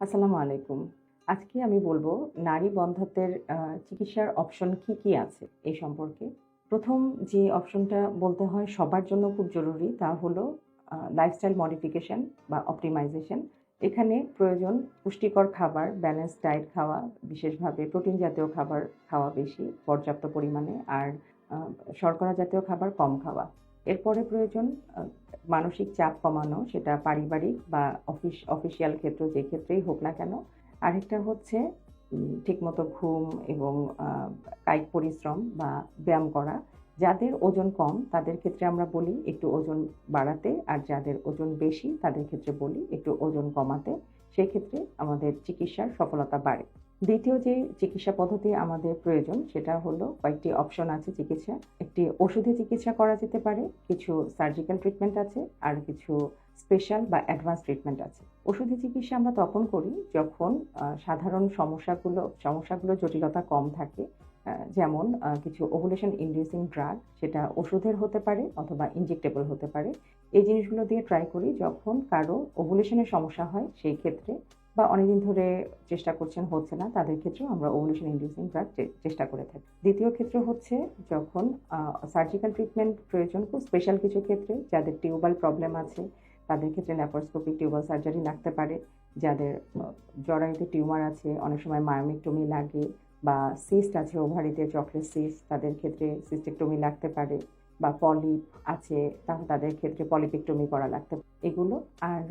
আসসালামু আলাইকুম। আজকে আমি বলব নারী বন্ধ্যাত্বের আহ, চিকিৎসার অপশন কি কি আছে এই সম্পর্কে। প্রথম যে অপশনটা বলতে হয় সবার জন্য খুব জরুরি তা হলো লাইফস্টাইল মডিফিকেশন বা অপটিমাইজেশন এখানে প্রয়োজন পুষ্টিকর খাবার ব্যালেন্স ডায়েট খাওয়া বিশেষভাবে প্রোটিন জাতীয় খাবার খাওয়া বেশি পর্যাপ্ত পরিমাণে আর শর্করা জাতীয় খাবার কম খাওয়া। এরপরে প্রয়োজন মানসিক চাপ কমানো, সেটা পারিবারিক বা অফিস, অফিসিয়াল ক্ষেত্র যে ক্ষেত্রেই হোক না কেন। আরেকটা হচ্ছে ঠিকমতো ঘুম এবং কায়িক পরিশ্রম বা ব্যায়াম করা। যাদের ওজন কম, তাদের ক্ষেত্রে আমরা বলি একটু ওজন বাড়াতে, আর যাদের ওজন বেশি, তাদের ক্ষেত্রে বলি একটু ওজন কমাতে। সেই ক্ষেত্রে আমাদের চিকিৎসার সফলতা বাড়ে। দ্বিতীয় যে চিকিৎসা পদ্ধতি আমাদের প্রয়োজন, সেটা হলো কয়েকটি অপশন আছে চিকিৎসা। একটি ওষুধে চিকিৎসা করা যেতে পারে, কিছু সার্জিক্যাল ট্রিটমেন্ট আছে, আর কিছু স্পেশাল বা অ্যাডভান্স ট্রিটমেন্ট আছে। ওষুধি চিকিৎসা আমরা তখন করি যখন সাধারণ সমস্যাগুলো সমস্যাগুলো জটিলতা কম থাকে। যেমন কিছু ওভুলেশন ইন্ডিউসিং ড্রাগ সেটা ওষুধের হতে পারে অথবা ইনজেক্টেবল হতে পারে। এই জিনিসগুলো দিয়ে ট্রাই করি যখন কারও ওভুলেশনের সমস্যা হয়, সেই ক্ষেত্রে বা অনেকদিন ধরে চেষ্টা করছেন, হচ্ছে না। তাদের ক্ষেত্রেও আমরা ওভুলেশন ইন্ডিউসিং ড্রাগ চেষ্টা করে থাকি। দ্বিতীয় ক্ষেত্র হচ্ছে যখন সার্জিক্যাল ট্রিটমেন্ট প্রয়োজন খুব স্পেশাল কিছু ক্ষেত্রে, যাদের টিউবাল প্রবলেম আছে, তাদের ক্ষেত্রে ল্যাপারোস্কোপিক টিউবাল সার্জারি লাগতে পারে। যাদের জরায়ুতে টিউমার আছে, অনেক সময় মায়োমিকটমি লাগে, বা সিস্ট আছে ওভারিতে চকলেট সিস্ট তাদের ক্ষেত্রে সিস্টেকটমি লাগতে পারে। বা পলিপ আছে, তাহলে তাদের ক্ষেত্রে পলিপেক্টমি করা লাগতে এগুলো আর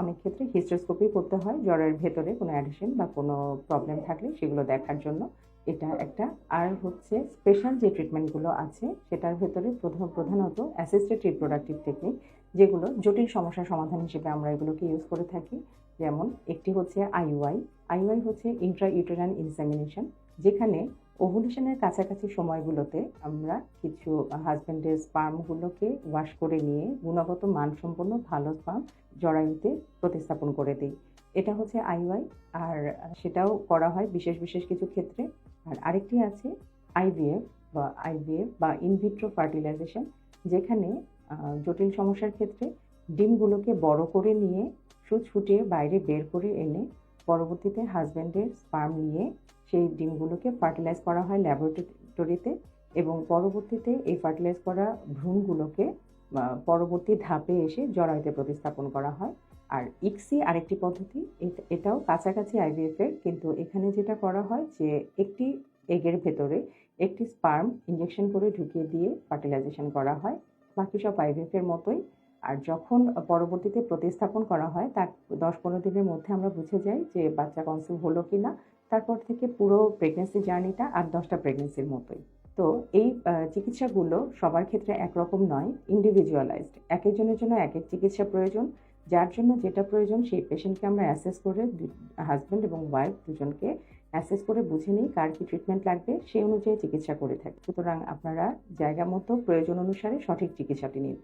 অনেক ক্ষেত্রে হিস্ট্রোস্কোপি করতে হয়, জ্বরের ভেতরে কোনো অ্যাডিশন বা কোনো প্রবলেম থাকলে সেগুলো দেখার জন্য। এটা একটা। আর হচ্ছে স্পেশাল যে ট্রিটমেন্টগুলো আছে, সেটার ভেতরে প্রধান প্রধানত অ্যাসিস্টেড রিপ্রোডাক্টিভ টেকনিক যেগুলো জটিল সমস্যা সমাধান হিসেবে আমরা এগুলোকে ইউজ করে থাকি। যেমন, একটি হচ্ছে আইওআই আইওআই হচ্ছে ইন্ট্রা ইউটেরান ইনসেমিনেশন যেখানে ওভুলেশনের কাছাকাছি সময়গুলোতে আমরা কিছু হাজব্যান্ডের স্পার্মগুলোকে ওয়াশ করে নিয়ে গুণগত মানসম্পন্ন ভালো স্পার্ম জরায়ুতে প্রতিস্থাপন করে দিই। এটা হচ্ছে আইওআই আর সেটাও করা হয় বিশেষ বিশেষ কিছু ক্ষেত্রে। আর আরেকটি আছে আইভিএফ বা আইভিএফ বা ইনভিট্রো ফার্টিলাইজেশন যেখানে জটিল সমস্যার ক্ষেত্রে ডিমগুলোকে বড় করে নিয়ে সুচ ফুটিয়ে বাইরে বের করে এনে পরবর্তীতে হাজব্যান্ডের স্পার্ম নিয়ে সেই ডিমগুলোকে ফার্টিলাইজ করা হয় ল্যাবরেটরিতে এবং পরবর্তীতে এই ফার্টিলাইজ করা ভ্রূণগুলোকে পরবর্তী ধাপে এসে জরায়ুতে প্রতিস্থাপন করা হয়। আর ইক্সি আরেকটি পদ্ধতি, এট- এটাও কাছাকাছি আইভিএফ এর, কিন্তু এখানে যেটা করা হয় যে একটি এগের ভেতরে একটি স্পার্ম ইঞ্জেকশন করে ঢুকিয়ে দিয়ে ফার্টিলাইজেশন করা হয়। বাকি সব আইভিএফের মতোই। আর যখন পরবর্তীতে প্রতিস্থাপন করা হয়, তার দশ পনেরো দিনের মধ্যে আমরা বুঝে যাই যে বাচ্চা কনসিভ হলো কি না তারপর থেকে পুরো প্রেগনেন্সি জার্নিটা আর দশটা প্রেগনেন্সির মতোই। তো এই চিকিৎসাগুলো সবার ক্ষেত্রে একরকম নয় ইন্ডিভিজুয়ালাইজড এক একজনের জন্য এক এক চিকিৎসা প্রয়োজন। যার জন্য যেটা প্রয়োজন সেই পেশেন্টকে আমরা অ্যাসেস করে হাজব্যান্ড এবং ওয়াইফ দুজনকে অ্যাসেস করে বুঝে নিই কার কি ট্রিটমেন্ট লাগবে, সেই অনুযায়ী চিকিৎসা করে থাকি। সুতরাং আপনারা জায়গা মতো প্রয়োজন অনুসারে সঠিক চিকিৎসাটি নিন।